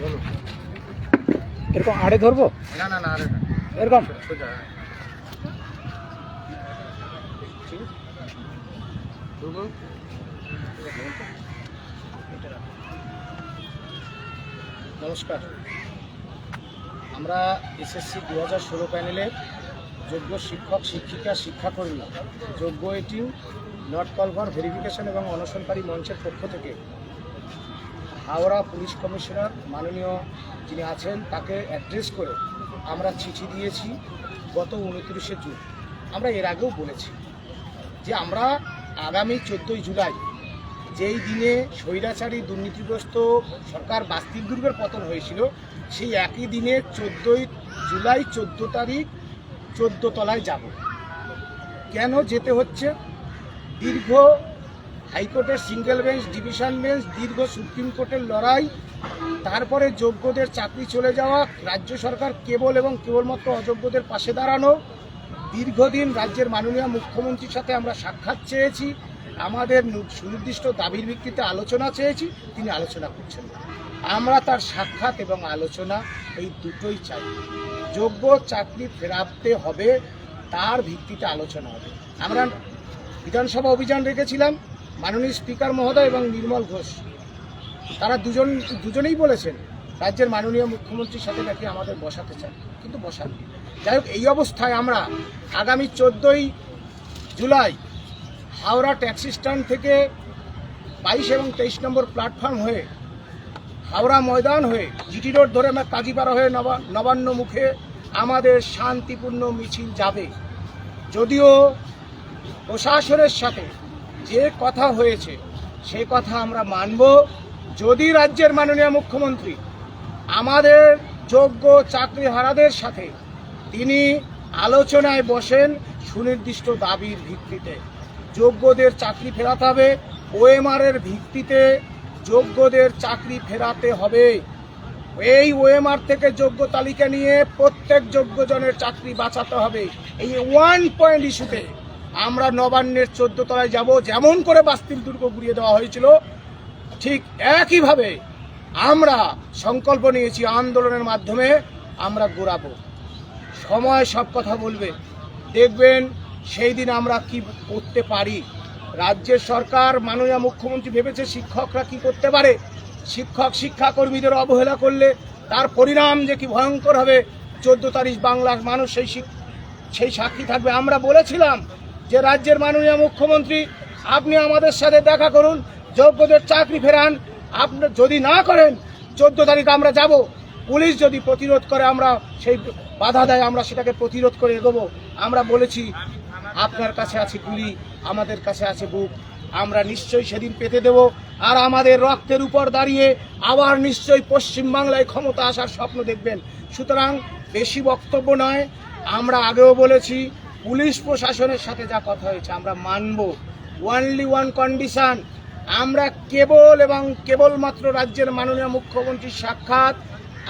বলুন এরকম আড়ে ধরবো? না না না এরকম? হ্যাঁ। নমস্কার। আমরা এসএসসি দু হাজার ষোলো প্যানেলের যোগ্য শিক্ষক শিক্ষিকা শিক্ষাকর্মী। যোগ্য এটিং নট কল ফর ভেরিফিকেশন এবং অনশনকারী মঞ্চের পক্ষ থেকে হাওড়া পুলিশ কমিশনার মাননীয় যিনি আছেন, তাকে অ্যাড্রেস করে আমরা চিঠি দিয়েছি গত উনত্রিশে জুন। আমরা এর আগেও বলেছি যে আমরা আগামী চোদ্দোই জুলাই যেই দিনে স্বৈরাচারী দুর্নীতিগ্রস্ত সরকার বাস্তিক দুর্গের পতন হয়েছিল, সেই একই দিনে চোদ্দোই জুলাই চোদ্দ তারিখ চোদ্দ তলায় যাব। কেন যেতে হচ্ছে? দীর্ঘ হাইকোর্টের সিঙ্গেল বেঞ্চ, ডিভিশন বেঞ্চ, দীর্ঘ সুপ্রিম কোর্টের লড়াই, তারপরে যোগ্যদের চাকরি চলে যাওয়া, রাজ্য সরকার কেবল এবং কেবলমাত্র অযোগ্যদের পাশে দাঁড়ানো, দীর্ঘদিন রাজ্যের মাননীয় মুখ্যমন্ত্রীর সাথে আমরা সাক্ষাৎ চেয়েছি, আমাদের সুনির্দিষ্ট দাবির ভিত্তিতে আলোচনা চেয়েছি, তিনি আলোচনা করছেন না। আমরা তার সাক্ষাৎ এবং আলোচনা এই দুটোই চাই। যোগ্য চাকরি ফেরাতে হবে, তার ভিত্তিতে আলোচনা হবে। আমরা বিধানসভা অভিযান রেখেছিলাম মাননীয় স্পিকার মহোদয় এবং নির্মল ঘোষ। তারা দুজন, দুজনেই বলেছেন, রাজ্যের মাননীয় মুখ্যমন্ত্রীর সাথে নাকি আমাদের বসাতে চান। কিন্তু বসান যাই হোক, এই অবস্থায় আমরা আগামী চোদ্দোই জুলাই হাওড়া ট্যাক্সি স্ট্যান্ড থেকে বাইশ এবং তেইশ নম্বর প্ল্যাটফর্ম হয়ে, হাওড়া ময়দান হয়ে, জিটি রোড ধরে আমরা কাজীপাড়া হয়ে নবা, নবান্ন মুখে আমাদের শান্তিপূর্ণ মিছিল যাবে। যদিও প্রশাসনের সাথে যে কথা হয়েছে, সে কথা আমরা মানব। যদি রাজ্যের মাননীয় মুখ্যমন্ত্রী আমাদের যোগ্য চাকরিহারাদের সাথে তিনি আলোচনায় বসেন, সুনির্দিষ্ট দাবির ভিত্তিতে। যোগ্যদের চাকরি ফেরাতে হবে ওএমআর এর ভিত্তিতে যোগ্যদের চাকরি ফেরাতে হবে। এই ওএমআর থেকে যোগ্য তালিকা নিয়ে প্রত্যেক যোগ্যজনের চাকরি বাঁচাতে হবে। এই ওয়ান পয়েন্ট ইস্যুতে আমরা নবান্নের চোদ্দ তলায় যাব, যেমন করে বাস্তিল দুর্গ ঘুরিয়ে দেওয়া হয়েছিল, ঠিক একইভাবে আমরা সংকল্প নিয়েছি আন্দোলনের মাধ্যমে আমরা গোড়াবো। সময় সব কথা বলবে। দেখবেন সেই দিন আমরা কি করতে পারি? রাজ্যের সরকার, মাননীয় মুখ্যমন্ত্রী ভেবেছে শিক্ষকরা কি করতে পারে? শিক্ষক, শিক্ষাকর্মীদের অবহেলা করলে তার পরিণাম যে কি ভয়ঙ্কর হবে। চোদ্দ তারিখ বাংলার মানুষ সেই সেই সাক্ষী থাকবে। আমরা বলেছিলাম যে রাজ্যের মাননীয় মুখ্যমন্ত্রী, আপনি আমাদের সাথে দেখা করুন, যোগ্যদের চাকরি ফেরান। আপনি যদি না করেন, চোদ্দ তারিখ আমরা যাব। পুলিশ যদি প্রতিরোধ করে, আমরা সেই বাধা দেয়, আমরা সেটাকে প্রতিরোধ করে এগোবো। আমরা বলেছি, আপনার কাছে আছে গুলি, আমাদের কাছে আছে বুক। আমরা নিশ্চয়ই সেদিন পেতে দেব। আর আমাদের রক্তের উপর দাঁড়িয়ে আবার নিশ্চয়ই পশ্চিমবাংলায় ক্ষমতা আসার স্বপ্ন দেখবেন। সুতরাং বেশি বক্তব্য নয়, আমরা আগেও বলেছি পুলিশ প্রশাসনের সাথে যা কথা হয়েছে, আমরা মানব। ওয়ানলি ওয়ান কন্ডিশন আমরা কেবল এবং কেবলমাত্র রাজ্যের মাননীয় মুখ্যমন্ত্রীর সাক্ষাৎ,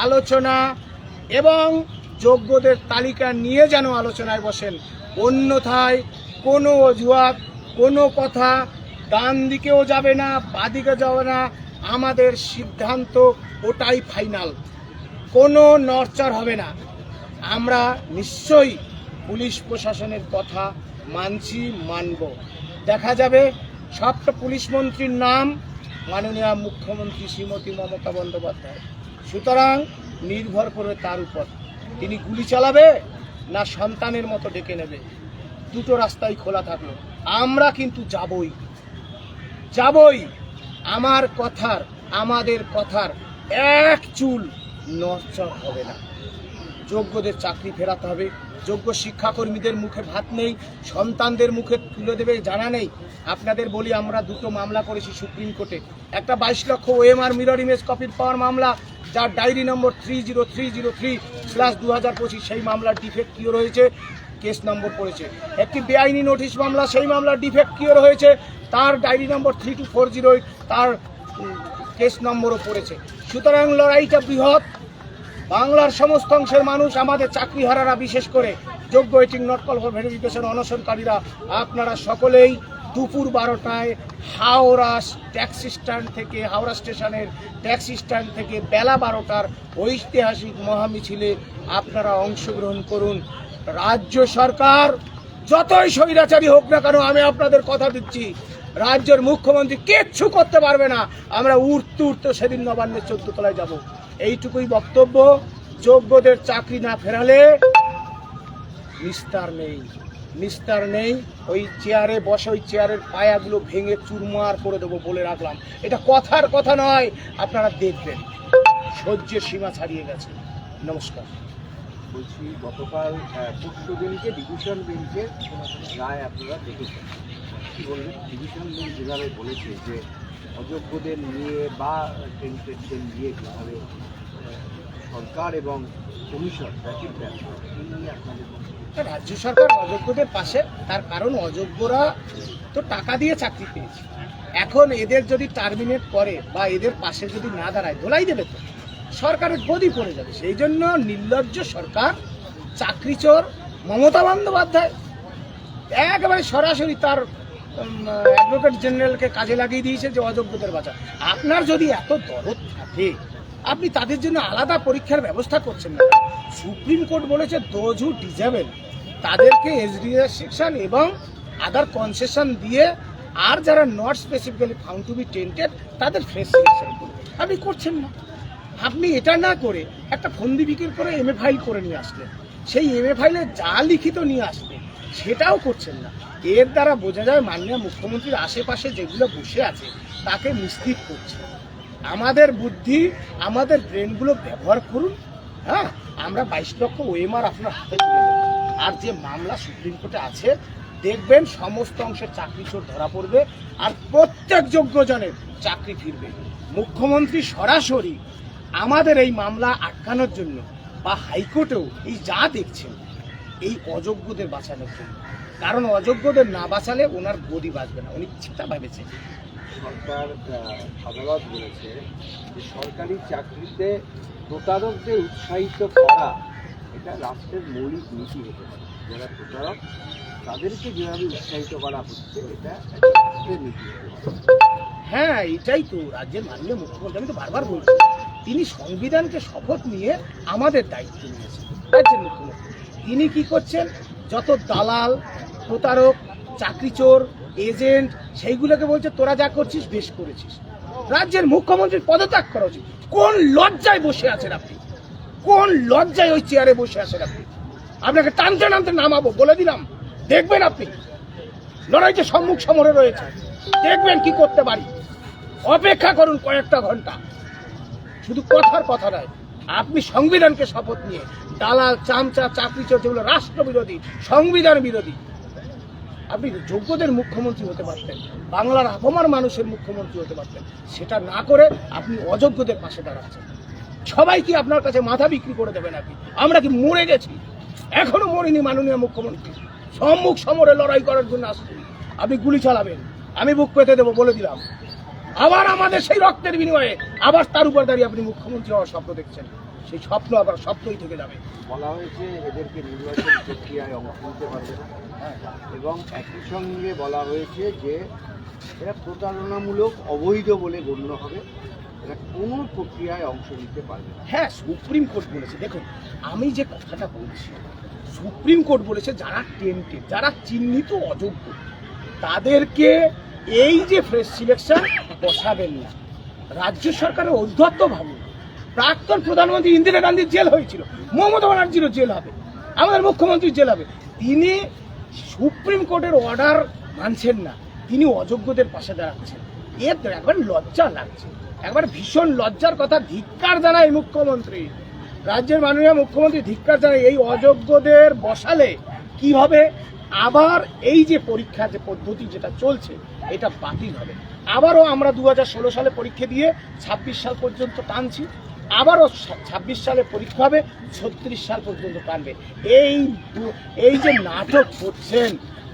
আলোচনা এবং যোগ্যদের তালিকা নিয়ে যেন আলোচনায় বসেন। অন্যথায় কোনো অজুহাত, কোনো কথা ডান দিকেও যাবে না বাদিকে যাবে না। আমাদের সিদ্ধান্ত ওটাই ফাইনাল কোনো নরচার হবে না। আমরা নিশ্চয়ই পুলিশ প্রশাসনের কথা মানছি, মানব। দেখা যাবে, সবটা পুলিশ মন্ত্রীর নাম, মাননীয় মুখ্যমন্ত্রী শ্রীমতী মমতা বন্দ্যোপাধ্যায়। সুতরাং নির্ভর করবে তার উপর। তিনি গুলি চালাবে না সন্তানের মতো ডেকে নেবে। দুটো রাস্তাই খোলা থাকল। আমরা কিন্তু যাবই। যাবই। আমার কথার, আমাদের কথার এক চুল নরচর হবে না। যোগ্যদের চাকরি ফেরাতে হবে। যোগ্য শিক্ষাকর্মীদের মুখে ভাত নেই, সন্তানদের মুখে তুলে দেবে জানা নেই। আপনাদের বলি, আমরা দুটো মামলা করেছি সুপ্রিম কোর্টে। একটা বাইশ লক্ষ ওএমআর মিরর ইমেজ কপির পাওয়ার মামলা, যার diary number three zero three zero three slash দু হাজার পঁচিশ, সেই মামলার ডিফেক্ট কিও রয়েছে কেস নম্বর পড়েছে। একটি বেআইনি নোটিশ মামলা, সেই মামলার ডিফেক্ট কিওর হয়েছে, তার diary number three two four zero তার কেস নম্বরও পড়েছে। সুতরাং লড়াইটা বৃহৎ বাংলার সমস্ত অংশের মানুষ আমাদের চাকরিহারারা, বিশেষ করে যোগ্য এটিং নট কল ফর ভেরিফিকেশন অনশনকারীরা, আপনারা সকলেই দুপুর বারোটায় হাওড়া ট্যাক্সি স্ট্যান্ড থেকে, হাওড়া স্টেশনের ট্যাক্সি স্ট্যান্ড থেকে বেলা বারোটার ঐতিহাসিক মহামিছিলে আপনারা অংশগ্রহণ করুন। রাজ্য সরকার যতই স্বৈরাচারী হোক না কেন, আমি আপনাদের কথা দিচ্ছি, রাজ্যের মুখ্যমন্ত্রী কিচ্ছু করতে পারবে না। আমরা উড়তে উঠতে সেদিন নবান্নের চোদ্দ তলায় যাব। এইটুকুই বক্তব্য, যোগ্যদের চাকরি না ফেরালে নিস্তার নেই নিস্তার নেই। ওই চেয়ারে বসে, ওই চেয়ারের পায়াগুলো ভেঙে চুরমার করে দেবো বলে রাখলাম। এটা কথার কথা নয়, আপনারা দেখবেন। সহ্যের সীমা ছাড়িয়ে গেছে। নমস্কার। বলছি, গতকাল পরশু দিনকে ডিভিশন বেঞ্চের রায় আপনারা দেখেছেন? কি বলবেন? ডিভিশন বেঞ্চ যেভাবে বলেছে যে অযোগ্যদের নিয়ে বা টেন্টেডদের নিয়ে আহ, সরকার এবং কমিশন। রাজ্য সরকার অযোগ্যদের পাশে তার কারণ অযোগ্যরা তো টাকা দিয়ে চাকরি পেয়েছে। এখন এদের যদি টার্মিনেট করে বা এদের পাশে যদি না দাঁড়ায় ধোলাই দেবে তো? সরকারের গদি পড়ে যাবে। সেই জন্য নির্লজ্জ সরকার চাকরিচোর মমতা বন্দ্যোপাধ্যায় একেবারে সরাসরি তার অ্যাডভোকেট জেনারেলকে কাজে লাগিয়ে দিয়েছে যে অযোগ্যদের বাঁচা আপনার যদি এত দরদ থাকে, আপনি তাদের জন্য আলাদা পরীক্ষার ব্যবস্থা করছেন না। সুপ্রিম কোর্ট বলেছে দোজ হু ডিজেবল তাদেরকে এসডিএস সেকশন এবং আদার কনসেশন দিয়ে আর যারা not specifically found to be tainted তাদের ফ্রেশ আপনি করছেন না। আপনি এটা না করে একটা ফন্দি বিক্রি করে এম এ ফাইল করে নিয়ে আসলেন। সেই এম এ ফাইলে যা লিখিত নিয়ে আসবে সেটাও করছেন না। এর দ্বারা বোঝা যায় মাননীয় মুখ্যমন্ত্রীর আশেপাশে যেগুলো বসে আছে, তাকে নিশ্চিত করছে। আমাদের বুদ্ধি, আমাদের ব্রেনগুলো ব্যবহার করুন হ্যাঁ? আমরা বাইশ লক্ষ ওএমআর আপনার হাতে আর যে মামলা সুপ্রিম কোর্টে আছে, দেখবেন সমস্ত অংশের চাকরি চোর ধরা পড়বে, আর প্রত্যেক যোগ্যজনের চাকরি ফিরবে। মুখ্যমন্ত্রী সরাসরি আমাদের এই মামলা আটকানোর জন্য বা হাইকোর্টেও এই যা দেখছেন এই অযোগ্যদের বাঁচানোর জন্য। কারণ অযোগ্যদের না বাঁচালে ওনার গদি বাঁচবে না। উনি সেটা ভেবেছেন সরকার আদালত বলেছে যে সরকারি চাকরিতে প্রতারকদের উৎসাহিত করা এটা রাষ্ট্রের মৌলিক নীতি হতে পারে। যারা প্রতারক তাদেরকে যেভাবে উৎসাহিত করা হচ্ছে এটা রাষ্ট্রের নীতি হতে পারে। হ্যাঁ এটাই তো। রাজ্যের মাননীয় মুখ্যমন্ত্রী আমি তো বারবার বলছি তিনি সংবিধানকে শপথ নিয়ে আমাদের দায়িত্ব নিয়েছেন। রাজ্যের মুখ্যমন্ত্রী। তিনি কি করছেন? যত দালাল, প্রতারক, চাকরিচোর, এজেন্ট, সেইগুলোকে বলছে, তোরা যা করছিস, বেশ করেছিস। রাজ্যের মুখ্যমন্ত্রীর পদত্যাগ করা উচিত। কোন লজ্জায় বসে আছেন আপনি? কোন লজ্জায় ওই চেয়ারে বসে আছেন আপনি? আপনাকে টানতে টানতে নামাবো, বলে দিলাম। দেখবেন আপনি, লড়াইতে সম্মুখ সমরে রয়েছে। দেখবেন কি করতে পারি। অপেক্ষা করুন কয়েকটা ঘণ্টা। শুধু কথার কথা নয়, আপনি সংবিধানকে শপথ নিয়ে দালাল, চামচা চাকরি চলছে যেগুলো রাষ্ট্রবিরোধী সংবিধান বিরোধী আপনি যোগ্যদের মুখ্যমন্ত্রী হতে পারতেন, বাংলার আপামার মানুষের মুখ্যমন্ত্রী হতে পারতেন। সেটা না করে আপনি অযোগ্যদের পাশে দাঁড়াচ্ছেন। সবাই কি আপনার কাছে মাথা বিক্রি করে দেবে নাকি? আমরা কি মরে গেছি? এখনও মরিনি মাননীয় মুখ্যমন্ত্রী। সম্মুখ সমরে লড়াই করার জন্য আসছি। আপনি গুলি চালাবেন। আমি বুক পেতে দেবো, বলে দিলাম। আবার আমাদের সেই রক্তের বিনিময়ে আবার তার উপর দাঁড়িয়ে আপনি মুখ্যমন্ত্রী হওয়ার স্বপ্ন দেখছেন। সেই স্বপ্ন আবার স্বপ্নই থেকে যাবে। বলা হয়েছে এদেরকে নির্বাচন প্রক্রিয়ায় অংশ নিতে পারবে না। এবং একই সঙ্গে বলা হয়েছে যে এরা প্রতারণামূলক অবৈধ বলে গণ্য হবে। এরা কোনো প্রক্রিয়ায় অংশ নিতে পারবে না। হ্যাঁ সুপ্রিম কোর্ট বলেছে। দেখুন আমি যে কথাটা বলছি সুপ্রিম কোর্ট বলেছে যারা টেন্টেড যারা চিহ্নিত অযোগ্য তাদেরকে এই যে ফ্রেশ সিলেকশন বসাবেন না। রাজ্য সরকারের ঔদ্ধত্য ভাবুন। প্রাক্তন প্রধানমন্ত্রী ইন্দিরা গান্ধীর জেল হয়েছিল, মমতা ব্যানার্জিরও জেল হবে, আমাদের মুখ্যমন্ত্রীর জেল হবে। তিনি সুপ্রিম কোর্টের অর্ডার মানছেন না, তিনি অযোগ্যদের পাশে দাঁড়াচ্ছেন। এর একবার লজ্জা লাগছে, একবার ভীষণ লজ্জার কথা ধিক্কার জানায় মুখ্যমন্ত্রী। রাজ্যের মাননীয় মুখ্যমন্ত্রী ধিক্কার জানায়, এই অযোগ্যদের বসালে কি হবে আবার এই যে পরীক্ষা, যে পদ্ধতি যেটা চলছে, এটা বাতিল হবে। আবারও আমরা দু হাজার ষোলো সালে পরীক্ষা দিয়ে ছাব্বিশ সাল পর্যন্ত টানছি। আবারও ছাব্বিশ সালে পরীক্ষা হবে, ছত্রিশ সাল পর্যন্ত টানবে এই এই যে নাটক করছেন,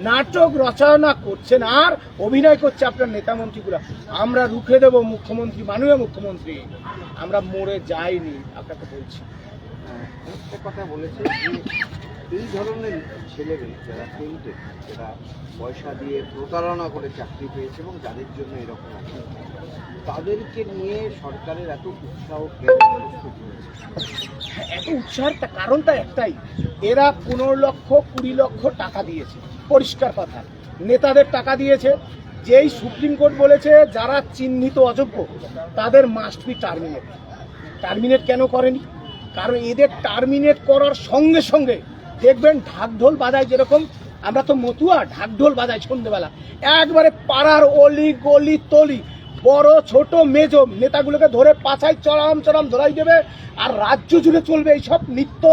নাটক রচনা করছেন আর অভিনয় করছে আপনার নেতা মন্ত্রীগুলো, আমরা রুখে দেব মুখ্যমন্ত্রী, মাননীয় মুখ্যমন্ত্রী। আমরা মরে যাইনি, আপনাকে বলছি। একটা কথা বলেছে এই ধরনের ছেলেমেয়ে যারা টেন্টেড যারা পয়সা দিয়ে প্রতারণা করে চাকরি পেয়েছে এবং যাদের জন্য এরকম আছে, তাদেরকে নিয়ে সরকারের এত উৎসাহ কেন এত উৎসাহের কারণটা একটাই, এরা পনেরো লক্ষ, কুড়ি লক্ষ টাকা দিয়েছে, পরিষ্কার কথা। নেতাদের টাকা দিয়েছে, যেই সুপ্রিম কোর্ট বলেছে যারা চিহ্নিত অযোগ্য, তাদের মাস্ট বি টার্মিনেট টার্মিনেট কেন করেনি? কারণ এদের টার্মিনেট করার সঙ্গে সঙ্গে দেখবেন ঢাকঢোল বাজায় যেরকম, আমরা তো মতুয়া, ঢাকঢোল বাজাই সন্ধ্যেবেলা একবারে পাড়ার অলি, গলি, তলি, বড়, ছোট, মেজ, নেতাগুলোকে ধরে পাছায় চড়াম চড়াম ধরাই দেবে, আর রাজ্য জুড়ে চলবে এই সব নৃত্য।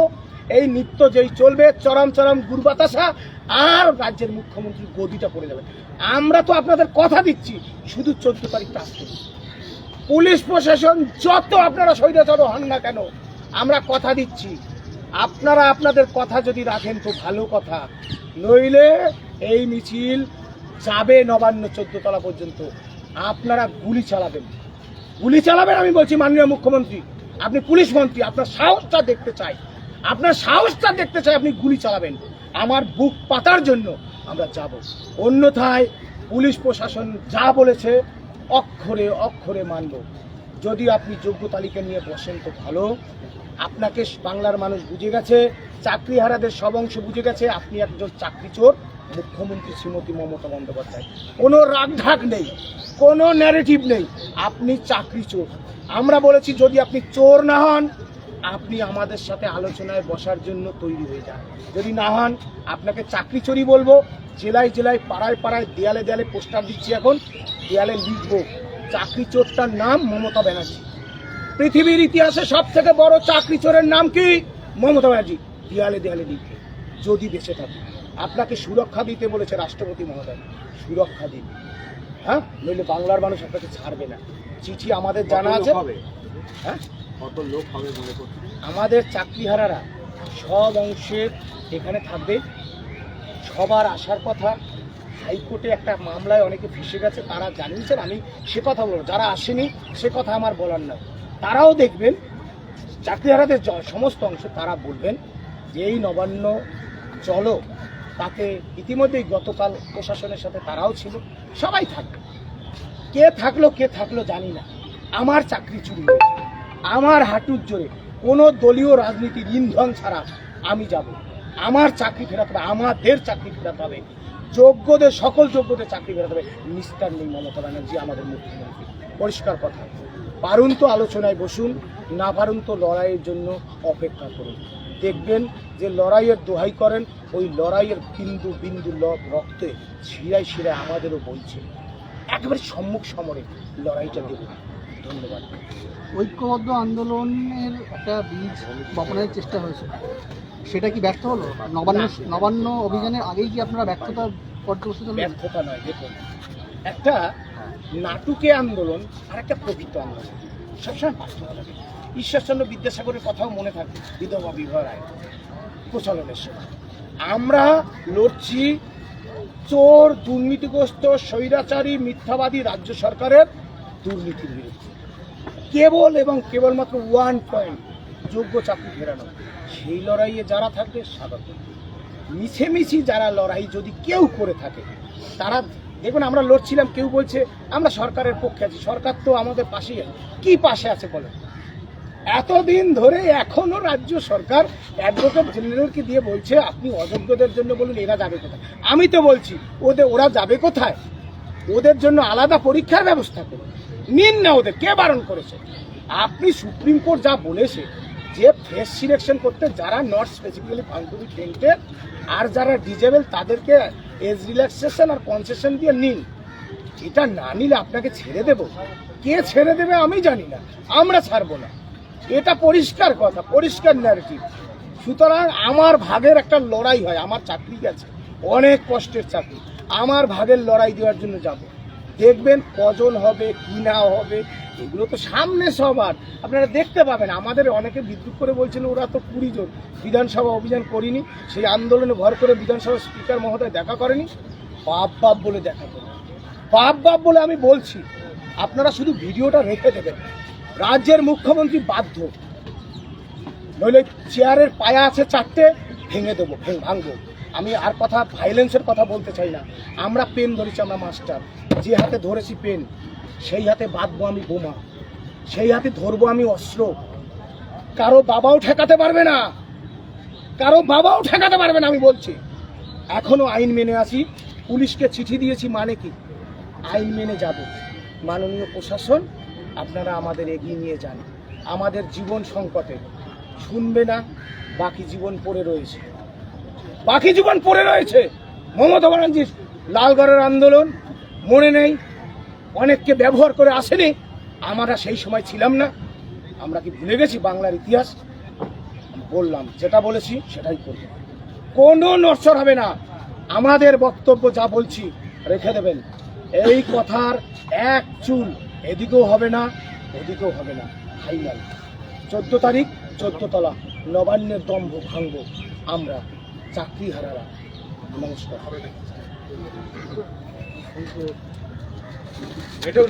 এই নৃত্য যেই চলবে চরম চরম গুরবাতাসা, আর রাজ্যের মুখ্যমন্ত্রী গদিটা পড়ে যাবে। আমরা তো আপনাদের কথা দিচ্ছি, শুধু চোদ্দ তারিখটা আসতে। পুলিশ প্রশাসন যত আপনারা স্বৈরাচার হন না কেন, আমরা কথা দিচ্ছি। আপনারা আপনাদের কথা যদি রাখেন তো ভালো কথা। নইলে এই মিছিল যাবে নবান্ন চোদ্দ তলা পর্যন্ত। আপনারা গুলি চালাবেন। গুলি চালাবেন আমি বলছি মাননীয় মুখ্যমন্ত্রী। আপনি পুলিশ মন্ত্রী, আপনার সাহসটা দেখতে চাই। আপনার সাহসটা দেখতে চাই আপনি গুলি চালাবেন। আমার বুক পাতার জন্য আমরা যাব। অন্যথায় পুলিশ প্রশাসন যা বলেছে, অক্ষরে অক্ষরে মানব। যদি আপনি যোগ্য তালিকা নিয়ে বসেন তো ভালো। আপনাকে বাংলার মানুষ বুঝে গেছে, চাকরিহারাদের সব অংশ বুঝে গেছে, আপনি একজন চাকরি চোর, মুখ্যমন্ত্রী শ্রীমতী মমতা বন্দ্যোপাধ্যায়। কোনো রাগঢাক নেই, কোনো ন্যারেটিভ নেই, আপনি চাকরি চোর। আমরা বলেছি, যদি আপনি চোর না হন, আপনি আমাদের সাথে আলোচনায় বসার জন্য তৈরি হয়ে যান। যদি না হন, আপনাকে চাকরি চোরই বলব। জেলায় জেলায়, পাড়ায় পাড়ায়, দেয়ালে দেয়ালে পোস্টার দিচ্ছি এখন, দেয়ালে লিখব। চাকরি চোরটার নাম মমতা ব্যানার্জি। পৃথিবীর ইতিহাসে সব থেকে বড় চাকরি চোরের নাম কি? মমতা ব্যানার্জি। দেয়ালে দেয়ালে লিখবে যদি বেঁচে থাকে। আপনাকে সুরক্ষা দিতে বলেছে রাষ্ট্রপতি মহোদয়। সুরক্ষা দিন। হ্যাঁ? নইলে বাংলার মানুষ আপনাকে ছাড়বে না। চিঠি আমাদের জানা আছে? হ্যাঁ? কত লোক হবে মনে করছি আমাদের চাকরিহারারা সব অংশের এখানে থাকবে। সবার আসার কথা হাইকোর্টে একটা মামলায় অনেকে ফেসে গেছে, তারা জানিয়েছেন, আমি সে কথা বলব যারা আসেনি, সে কথা আমার বলার নয়। তারাও দেখবেন, চাকরিহারাদের সমস্ত অংশ তারা বলবেন যে এই নবান্ন চলো, তাতে ইতিমধ্যেই গতকাল প্রশাসনের সাথে তারাও ছিল, সবাই থাকবে। কে থাকল কে থাকল জানি না। আমার চাকরি চুরি আমার হাঁটুর জোরে। কোনো দলীয় রাজনীতির ইন্ধন ছাড়া আমি যাব। আমার চাকরি ফেরাতে হবে আমাদের চাকরি ফেরাতে হবে যোগ্যদের সকল যোগ্যদের চাকরি ফেরাতে হবে। নিস্তার নেই মমতা ব্যানার্জি আমাদের মুখ্যমন্ত্রী। পরিষ্কার কথা। পারুন তো আলোচনায় বসুন, না পারুন তো লড়াইয়ের জন্য অপেক্ষা করুন। দেখবেন যে লড়াইয়ের দোহাই করেন, ওই লড়াইয়ের বিন্দু বিন্দু রক্তে শিরায় শিরায় আমাদেরও বলছে একেবারে সম্মুখ সমরে লড়াইটা দেব ধন্যবাদ। ঐক্যবদ্ধ আন্দোলনের একটা বীজ বপনের চেষ্টা হয়েছে। সেটা কি ব্যর্থ হলো? নবান্ন নবান্ন অভিযানের আগেই কি আপনারা ব্যর্থতা হলেন ব্যর্থতা নয় দেখুন। একটা নাটুকে আন্দোলন আর একটা প্রকৃত আন্দোলন। সবসময় পার্থক্য থাকে ঈশ্বরচন্দ্র বিদ্যাসাগরের কথাও মনে থাকবে বিধবা বিবাহ রায় প্রচলনের সময়। আমরা লড়ছি চোর দুর্নীতিগ্রস্ত স্বৈরাচারী মিথ্যাবাদী রাজ্য সরকারের দুর্নীতির বিরুদ্ধে। কেবল এবং কেবলমাত্র ওয়ান পয়েন্ট যোগ্য চাকরি ফেরানো। সেই লড়াইয়ে যারা থাকবে, স্বাগত। মিছেমিছি যারা লড়াই যদি কেউ করে থাকে, তারা দেখুন আমরা লড়ছিলাম, কেউ বলছে, আমরা সরকারের পক্ষে আছি, সরকার তো আমাদের পাশেই আছে। কি পাশে আছে বলেন? এতদিন ধরে এখনও রাজ্য সরকার অ্যাডভোকেট জেনারেলকে দিয়ে বলছে, আপনি অযোগ্যদের জন্য বলুন, এরা যাবে কোথায়? আমি তো বলছি, ওদের, ওরা যাবে কোথায়? ওদের জন্য আলাদা পরীক্ষার ব্যবস্থা করুন। নিন না ওদের, কে বারণ করেছে? আপনি সুপ্রিম কোর্ট যা বলেছে, যে ফেস সিলেকশন করতে যারা not specifically found to be tainted আর যারা ডিজেবল তাদেরকে এজ রিল্যাক্সেশন আর কনসেশন দিয়ে নিন। এটা না নিলে আপনাকে ছেড়ে দেব। কে ছেড়ে দেবে আমি জানি না, আমরা ছাড়বো না। এটা পরিষ্কার কথা, পরিষ্কার ন্যারেটিভ সুতরাং আমার ভাগের একটা লড়াই হয়, আমার চাকরি গেছে অনেক কষ্টের চাকরি। আমার ভাগের লড়াই দেওয়ার জন্য যাব। দেখবেন কজন হবে, কি না হবে, এগুলো তো সামনে সবার। আপনারা দেখতে পাবেন, আমাদের অনেকে বিদ্রুপ করে বলছেন ওরা তো কুড়ি জন। বিধানসভা অভিযান করিনি, সেই আন্দোলনে ভর করে বিধানসভা স্পিকার মহোদয় দেখা করেনি। বাপ বাপ বলে দেখা করে বাপ বাপ বলে আমি বলছি, আপনারা শুধু ভিডিওটা রেখে দেবেন। রাজ্যের মুখ্যমন্ত্রী বাধ্য। নইলে চেয়ারের পায়া আছে চারটে, ভেঙে দেবো, ভেঙে ভাঙবো। আমি আর কথা ভাইলেন্সের কথা বলতে চাই না। আমরা পেন ধরেছি, আমরা মাস্টার যে হাতে ধরেছি পেন সেই হাতে বাঁধবো আমি বোমা। সেই হাতে ধরবো আমি অস্ত্র। কারও বাবাও ঠেকাতে পারবে না। কারও বাবাও ঠেকাতে পারবে না, আমি বলছি। এখনও আইন মেনে আসি পুলিশকে চিঠি দিয়েছি মানে কি? আইন মেনে যাব। মাননীয় প্রশাসন, আপনারা আমাদের এগিয়ে নিয়ে যান। আমাদের জীবন সংকটে। শুনবে না, বাকি জীবন পড়ে রয়েছে। বাকি জীবন পড়ে রয়েছে। মমতা ব্যানার্জির লালগড়ের আন্দোলন, মনে নেই, অনেককে ব্যবহার করে আসেনি, আমরা সেই সময় ছিলাম না। আমরা কি ভুলে গেছি বাংলার ইতিহাস? বললাম, যেটা বলেছি সেটাই করব। কোনো নশ্বর হবে না। আমাদের বক্তব্য যা বলছি, রেখে দেবেন। এই কথার এক চুল এদিকেও হবে না, ওদিকেও হবে না। ফাইনাল চোদ্দ তারিখ, চোদ্দ তলা, নবান্নের দম্ভ ভাঙব আমরা। চাকরি হারারা। নমস্কার এটা